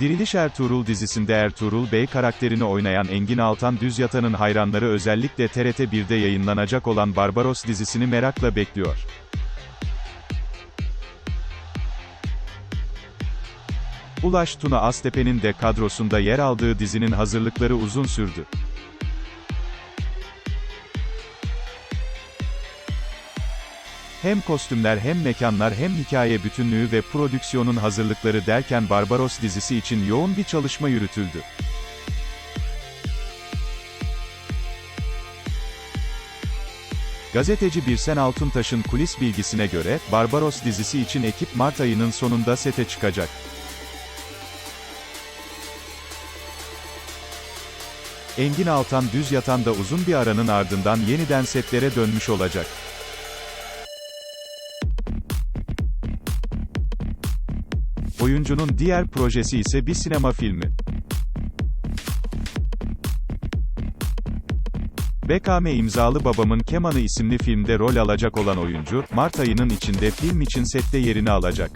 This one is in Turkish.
Diriliş Ertuğrul dizisinde Ertuğrul Bey karakterini oynayan Engin Altan Düzyatan'ın hayranları özellikle TRT 1'de yayınlanacak olan Barbaros dizisini merakla bekliyor. Ulaş Tuna Aztepe'nin de kadrosunda yer aldığı dizinin hazırlıkları uzun sürdü. Hem kostümler hem mekanlar hem hikaye bütünlüğü ve prodüksiyonun hazırlıkları derken Barbaros dizisi için yoğun bir çalışma yürütüldü. Gazeteci Birsen Altuntaş'ın kulis bilgisine göre, Barbaros dizisi için ekip Mart ayının sonunda sete çıkacak. Engin Altan Düz Yatan da uzun bir aranın ardından yeniden setlere dönmüş olacak. Oyuncunun diğer projesi ise bir sinema filmi. BKM imzalı Babamın Kemanı isimli filmde rol alacak olan oyuncu, Mart ayının içinde film için sette yerini alacak.